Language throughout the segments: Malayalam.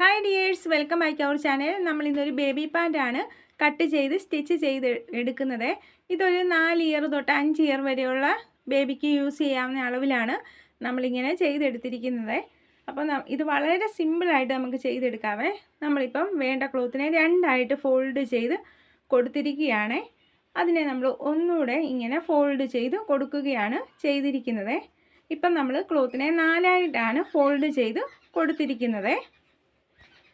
Hi dears welcome back our channel നമ്മൾ ഇന്നൊരു ബേബി ആണ് കട്ട് ചെയ്ത് സ്റ്റിച്ച് ചെയ്ത് എടുക്കുന്നത്. ഇതൊരു നാല് ഇയർ തൊട്ട് അഞ്ച് ഇയർ വരെയുള്ള ബേബിക്ക് യൂസ് ചെയ്യാവുന്ന അളവിലാണ് നമ്മളിങ്ങനെ ചെയ്തെടുത്തിരിക്കുന്നത്. അപ്പോൾ ഇത് വളരെ സിമ്പിളായിട്ട് നമുക്ക് ചെയ്തെടുക്കാവേ. നമ്മളിപ്പം വേണ്ട ക്ലോത്തിനെ രണ്ടായിട്ട് ഫോൾഡ് ചെയ്ത് കൊടുത്തിരിക്കുകയാണ്. അതിനെ നമ്മൾ ഒന്നുകൂടെ ഇങ്ങനെ ഫോൾഡ് ചെയ്ത് കൊടുക്കുകയാണ് ചെയ്തിരിക്കുന്നത്. ഇപ്പം നമ്മൾ ക്ലോത്തിനെ നാലായിട്ടാണ് ഫോൾഡ് ചെയ്ത് കൊടുത്തിരിക്കുന്നത്.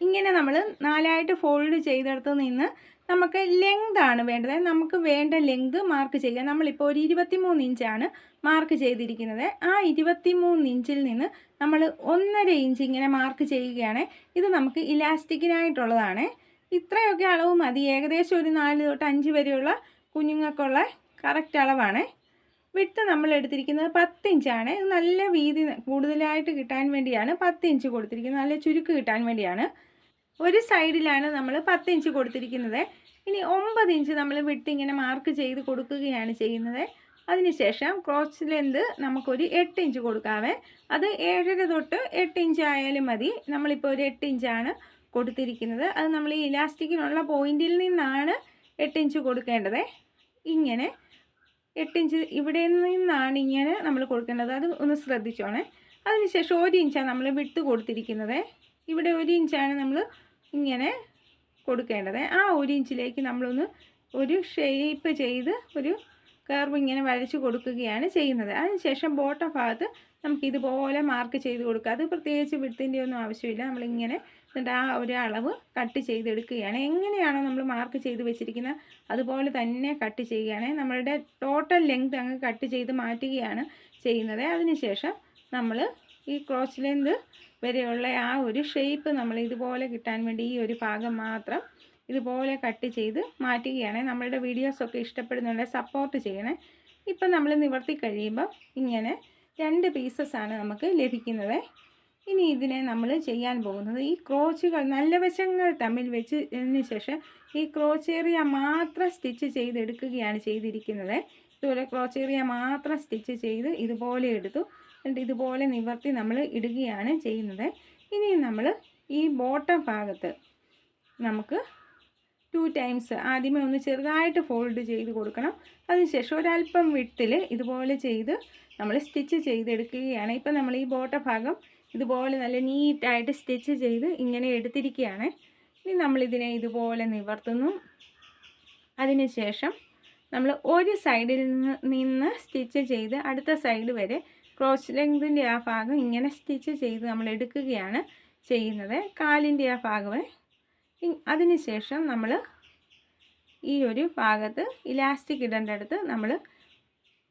ഇങ്ങനെ നമ്മൾ നാലായിട്ട് ഫോൾഡ് ചെയ്തെടുത്ത് നിന്ന് നമുക്ക് ലെങ്ത് ആണ് വേണ്ടത്. നമുക്ക് വേണ്ട ലെങ്ത് മാർക്ക് ചെയ്യുക. നമ്മളിപ്പോൾ ഒരു ഇരുപത്തിമൂന്ന് ഇഞ്ചാണ് മാർക്ക് ചെയ്തിരിക്കുന്നത്. ആ ഇരുപത്തിമൂന്ന് ഇഞ്ചിൽ നിന്ന് നമ്മൾ ഒന്നര ഇഞ്ച് ഇങ്ങനെ മാർക്ക് ചെയ്യുകയാണ്. ഇത് നമുക്ക് ഇലാസ്റ്റിക്കിനായിട്ടുള്ളതാണ്. ഇത്രയൊക്കെ അളവ് മതി. ഏകദേശം ഒരു നാല് തൊട്ട് അഞ്ച് വരെയുള്ള കുഞ്ഞുങ്ങൾക്കുള്ള കറക്റ്റ് അളവാണ്. വിട്ട് നമ്മൾ എടുത്തിരിക്കുന്നത് പത്ത് ഇത് നല്ല വീതി കൂടുതലായിട്ട് കിട്ടാൻ വേണ്ടിയാണ് പത്ത് ഇഞ്ച് കൊടുത്തിരിക്കുന്നത്. നല്ല ചുരുക്ക് കിട്ടാൻ വേണ്ടിയാണ്. ഒരു സൈഡിലാണ് നമ്മൾ പത്ത് ഇഞ്ച് കൊടുത്തിരിക്കുന്നത്. ഇനി ഒമ്പത് ഇഞ്ച് നമ്മൾ വിട്ട് ഇങ്ങനെ മാർക്ക് ചെയ്ത് കൊടുക്കുകയാണ് ചെയ്യുന്നത്. അതിനുശേഷം ക്രോച്ച് ലെന്ത് നമുക്കൊരു എട്ട് ഇഞ്ച് കൊടുക്കാവേ. അത് ഏഴര തൊട്ട് എട്ട് ഇഞ്ച് ആയാലും മതി. നമ്മളിപ്പോൾ ഒരു എട്ട് ഇഞ്ചാണ് കൊടുത്തിരിക്കുന്നത്. അത് നമ്മൾ ഈ ഇലാസ്റ്റിക്കിനുള്ള പോയിന്റിൽ നിന്നാണ് എട്ട് ഇഞ്ച് കൊടുക്കേണ്ടത്. ഇങ്ങനെ എട്ട് ഇഞ്ച് ഇവിടെ നിന്നാണ് ഇങ്ങനെ നമ്മൾ കൊടുക്കേണ്ടത്. അത് ഒന്ന് ശ്രദ്ധിച്ചോണേ. അതിനുശേഷം ഒരു ഇഞ്ചാണ് നമ്മൾ വിട്ട് കൊടുത്തിരിക്കുന്നത്. ഇവിടെ ഒരു ഇഞ്ചാണ് നമ്മൾ ഇങ്ങനെ കൊടുക്കേണ്ടത്. ആ ഒരു ഇഞ്ചിലേക്ക് നമ്മളൊന്ന് ഒരു ഷേപ്പ് ചെയ്ത് ഒരു കർവ് ഇങ്ങനെ വരച്ച് കൊടുക്കുകയാണ് ചെയ്യുന്നത്. അതിനുശേഷം ബോട്ടം ഭാഗത്ത് നമുക്ക് ഇതുപോലെ മാർക്ക് ചെയ്ത് കൊടുക്കുക. അത് പ്രത്യേകിച്ച് വിടത്തിന്റെ ഒന്നും ആവശ്യമില്ല. നമ്മളിങ്ങനെ എന്നിട്ട് ആ ഒരു അളവ് കട്ട് ചെയ്തെടുക്കുകയാണ്. എങ്ങനെയാണോ നമ്മൾ മാർക്ക് ചെയ്ത് വെച്ചിരിക്കുന്നത് അതുപോലെ തന്നെ കട്ട് ചെയ്യുകയാണ്. നമ്മളുടെ ടോട്ടൽ ലെങ്ത് അങ്ങ് കട്ട് ചെയ്ത് മാറ്റുകയാണ് ചെയ്യുന്നത്. അതിനുശേഷം നമ്മൾ ഈ ക്രോസ് ലെങ്ത് വരെയുള്ള ആ ഒരു ഷേപ്പ് നമ്മൾ ഇതുപോലെ കിട്ടാൻ വേണ്ടി ഈ ഒരു ഭാഗം മാത്രം ഇതുപോലെ കട്ട് ചെയ്ത് മാറ്റുകയാണ്. നമ്മളുടെ വീഡിയോസൊക്കെ ഇഷ്ടപ്പെടുന്നുണ്ട് സപ്പോർട്ട് ചെയ്യണേ. ഇപ്പം നമ്മൾ നിവർത്തി കഴിയുമ്പോൾ ഇങ്ങനെ രണ്ട് പീസസ് ആണ് നമുക്ക് ലഭിക്കുന്നത്. ഇനി ഇതിനെ നമ്മൾ ചെയ്യാൻ പോകുന്നത് ഈ ക്രോച്ചുകൾ നല്ല വശങ്ങൾ തമ്മിൽ വെച്ചതിന് ശേഷം ഈ ക്രോച്ചേറിയ മാത്രം സ്റ്റിച്ച് ചെയ്തെടുക്കുകയാണ് ചെയ്തിരിക്കുന്നത്. ഇതുപോലെ ക്രോച്ചേറിയ മാത്രം സ്റ്റിച്ച് ചെയ്ത് ഇതുപോലെ എടുത്തു. എന്നിട്ട് ഇതുപോലെ നിവർത്തി നമ്മൾ ഇടുകയാണ് ചെയ്യുന്നത്. ഇനി നമ്മൾ ഈ ബോട്ടം ഭാഗത്ത് നമുക്ക് ടു ടൈംസ് ആദ്യമേ ഒന്ന് ചെറുതായിട്ട് ഫോൾഡ് ചെയ്ത് കൊടുക്കണം. അതിനുശേഷം ഒരല്പം വിട്ടിൽ ഇതുപോലെ ചെയ്ത് നമ്മൾ സ്റ്റിച്ച് ചെയ്തെടുക്കുകയാണ്. ഇപ്പം നമ്മൾ ഈ ബോട്ട ഭാഗം ഇതുപോലെ നല്ല നീറ്റായിട്ട് സ്റ്റിച്ച് ചെയ്ത് ഇങ്ങനെ എടുത്തിരിക്കുകയാണ്. ഇനി നമ്മളിതിനെ ഇതുപോലെ നിവർത്തുന്നു. അതിനുശേഷം നമ്മൾ ഒരു സൈഡിൽ നിന്ന് സ്റ്റിച്ച് ചെയ്ത് അടുത്ത സൈഡ് വരെ ക്രോസ് ലെങ്തിന്റെ ആ ഭാഗം ഇങ്ങനെ സ്റ്റിച്ച് ചെയ്ത് നമ്മൾ എടുക്കുകയാണ് ചെയ്യുന്നത്. കാലിന്റെ ആ ഭാഗം അതിനുശേഷം നമ്മൾ ഈ ഒരു ഭാഗത്ത് ഇലാസ്റ്റിക് ഇടേണ്ടടുത്ത് നമ്മൾ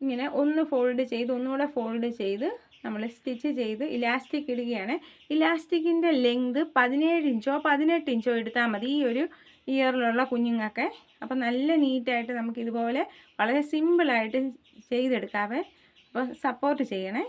ഇങ്ങനെ ഒന്ന് ഫോൾഡ് ചെയ്ത് ഒന്നുകൂടെ ഫോൾഡ് ചെയ്ത് നമ്മൾ സ്റ്റിച്ച് ചെയ്ത് ഇലാസ്റ്റിക് ഇടുകയാണ്. ഇലാസ്റ്റിക്കിന്റെ ലെങ്ത് പതിനേഴ് ഇഞ്ചോ പതിനെട്ട് ഇഞ്ചോ എടുത്താൽ മതി ഈ ഒരു ഇയറിലുള്ള കുഞ്ഞുങ്ങൾക്ക് അപ്പോൾ നല്ല നീറ്റായിട്ട് നമുക്ക് ഇതുപോലെ വളരെ സിമ്പിളായിട്ട് ചെയ്തെടുക്കാവേ. അപ്പോൾ സപ്പോർട്ട് ചെയ്യണേ.